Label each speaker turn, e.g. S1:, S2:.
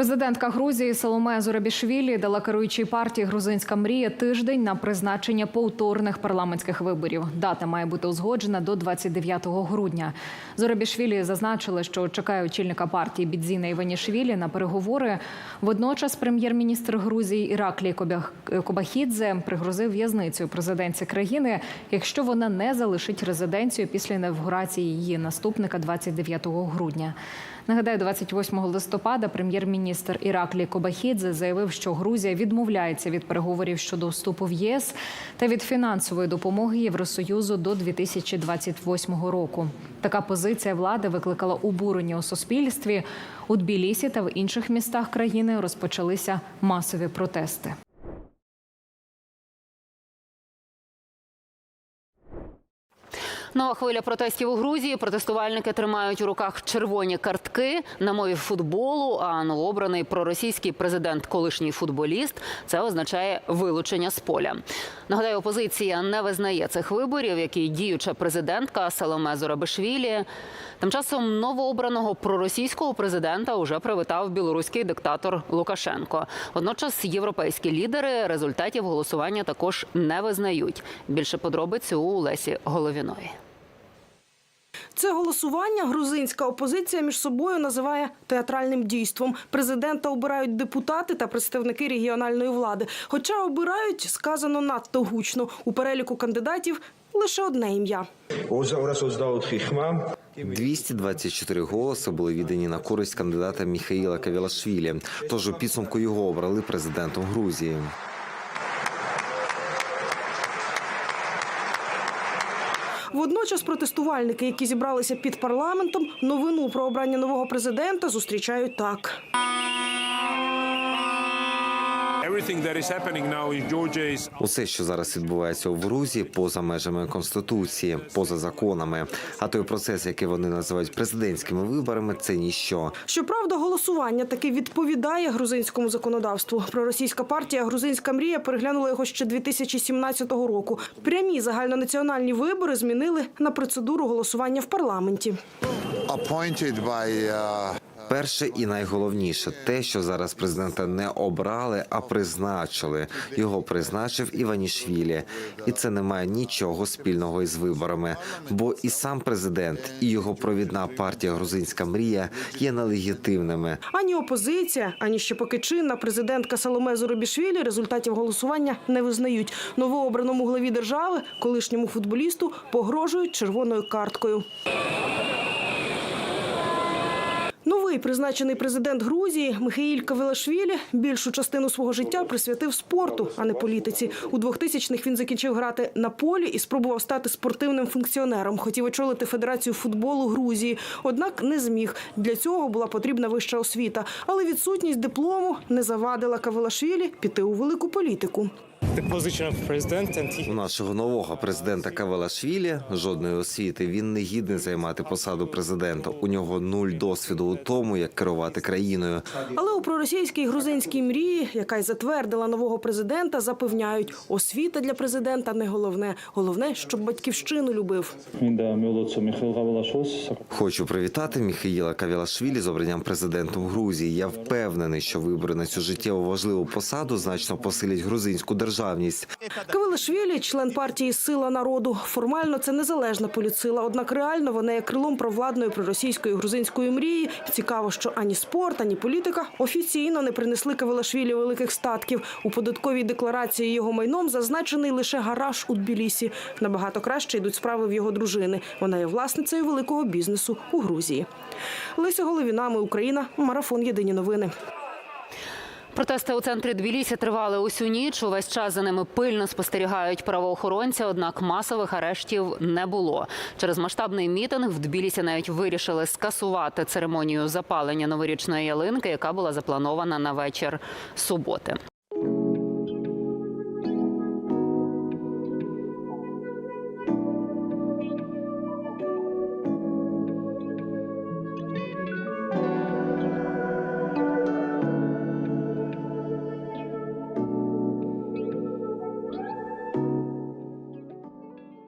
S1: Президентка Грузії Соломе Зурабішвілі дала керуючій партії Грузинська мрія тиждень на призначення повторних парламентських виборів. Дата має бути узгоджена до 29 грудня. Зурабішвілі зазначили, що чекає очільника партії Бідзіна Іванішвілі на переговори. Водночас прем'єр-міністр Грузії Іраклій Кобахідзе пригрозив в'язницею президентці країни, якщо вона не залишить резиденцію після інавгурації її наступника 29 грудня. Нагадаю, 28 листопада прем'єр-міністр Іраклі Кобахідзе заявив, що Грузія відмовляється від переговорів щодо вступу в ЄС та від фінансової допомоги Євросоюзу до 2028 року. Така позиція влади викликала обурення у суспільстві. У Тбілісі та в інших містах країни розпочалися масові протести.
S2: Нова хвиля протестів у Грузії. Протестувальники тримають у руках червоні картки на мові футболу. А новообраний проросійський президент, колишній футболіст, це означає вилучення з поля. Нагадаю, опозиція не визнає цих виборів, які діюча президентка Саломе Зорабишвілі. Тим часом новообраного проросійського президента уже привітав білоруський диктатор Лукашенко. Водночас європейські лідери результатів голосування також не визнають. Більше подробиць у Лесі Головіної.
S3: Це голосування грузинська опозиція між собою називає театральним дійством. Президента обирають депутати та представники регіональної влади. Хоча обирають сказано надто гучно. У переліку кандидатів лише одне ім'я.
S4: 224 хма.
S5: 224 голоси були віддані на користь кандидата Міхаїла Кавілашвілі. Тож у підсумку його обрали президентом Грузії.
S3: Водночас протестувальники, які зібралися під парламентом, новину про обрання нового президента зустрічають так.
S5: Усе, що зараз відбувається в Грузії, поза межами конституції, поза законами. А той процес, який вони називають президентськими виборами, це ніщо.
S3: Щоправда, голосування таки відповідає грузинському законодавству. Проросійська партія Грузинська мрія переглянула його ще 2017 року. Прямі загальнонаціональні вибори змінили на процедуру голосування в парламенті.
S5: Перше і найголовніше те, що зараз президента не обрали, а призначили. Його призначив Іванішвілі, і це не має нічого спільного із виборами. Бо і сам президент, і його провідна партія Грузинська мрія є нелегітимними.
S3: Ані опозиція, ані ще поки чинна президентка Саломе Зоробішвілі результатів голосування не визнають. Новообраному главі держави, колишньому футболісту, погрожують червоною карткою. Новий призначений президент Грузії Михаїль Кавелашвілі більшу частину свого життя присвятив спорту, а не політиці. У 2000-х він закінчив грати на полі і спробував стати спортивним функціонером. Хотів очолити Федерацію футболу Грузії, однак не зміг. Для цього була потрібна вища освіта. Але відсутність диплому не завадила Кавелашвілі піти у велику політику.
S5: У нашого нового президента Кавелашвілі жодної освіти. Він не гідний займати посаду президента. У нього нуль досвіду у тому, як керувати країною.
S3: Але у проросійській грузинській мрії, яка й затвердила нового президента, запевняють, освіта для президента не головне. Головне, щоб батьківщину любив.
S5: Хочу привітати Міхаїла Кавілашвілі з обранням президентом Грузії. Я впевнений, що вибори на цю життєво важливу посаду значно посилять грузинську державу державність.
S3: Кавелашвілі – член партії Сила народу. Формально це незалежна політсила, однак реально вона є крилом провладної проросійської грузинської мрії. Цікаво, що ані спорт, ані політика офіційно не принесли Кавелашвілі великих статків. У податковій декларації його майном зазначений лише гараж у Тбілісі. Набагато краще йдуть справи в його дружини. Вона є власницею великого бізнесу у Грузії. Леся Головіна, ми Україна. Марафон. Єдині новини.
S2: Протести у центрі Тбілісі тривали усю ніч. Увесь час за ними пильно спостерігають правоохоронці. Однак масових арештів не було. Через масштабний мітинг в Тбілісі навіть вирішили скасувати церемонію запалення новорічної ялинки, яка була запланована на вечір суботи.